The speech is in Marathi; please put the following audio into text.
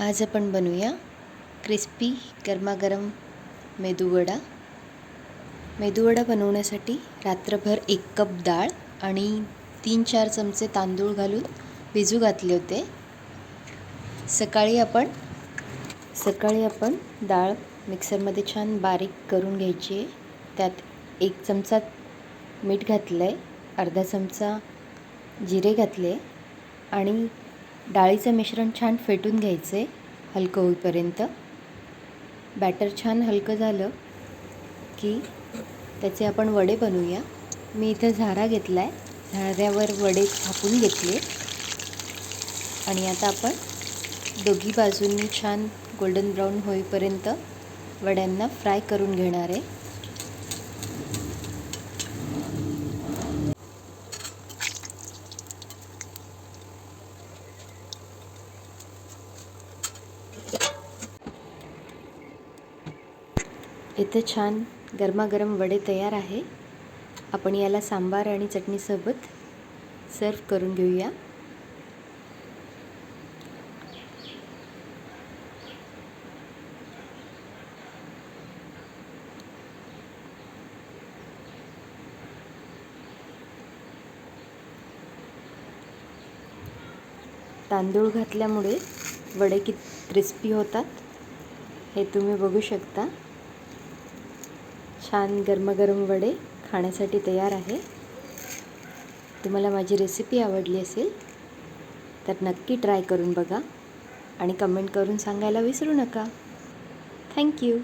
आज आपण बनवूया क्रिस्पी गरमागरम मेदूवडा. मेदूवडा बनवण्यासाठी रात्रभर एक कप डाळ आणि तीन चार चमचे तांदूळ घालून भिजू घातले होते. सकाळी आपण सकाळी आपण डाळ मिक्सरमध्ये छान बारीक करून घ्यायची. आहे त्यात एक चमचा मीठ घातलं आहे अर्धा चमचा जिरे घातले आणि डाळीचं मिश्रण छान फेटून घ्यायचं आहे हलकं होईपर्यंत. बॅटर छान हलकं झालं की त्याचे आपण वडे बनवूया. मी इथं झारा घेतला आहे झाऱ्यावर वडे थापून घेतले. आणि आता आपण दोघी बाजूंनी छान गोल्डन ब्राऊन होईपर्यंत वड्यांना फ्राय करून घेणार आहे. इथे छान गरमागरम वडे तयार आहे. आपण याला सांबार आणि चटणीसोबत सर्व करून घेऊया. तांदूळ घातल्यामुळे वडे कित क्रिस्पी होतात. हे तुम्ही बघू शकता. छान गरमागरम वडे खाण्यासाठी तयार आहे. तुम्हाला माझी रेसिपी आवडली असेल तर नक्की ट्राय करून बघा आणि कमेंट करून सांगायला विसरू नका. थँक्यू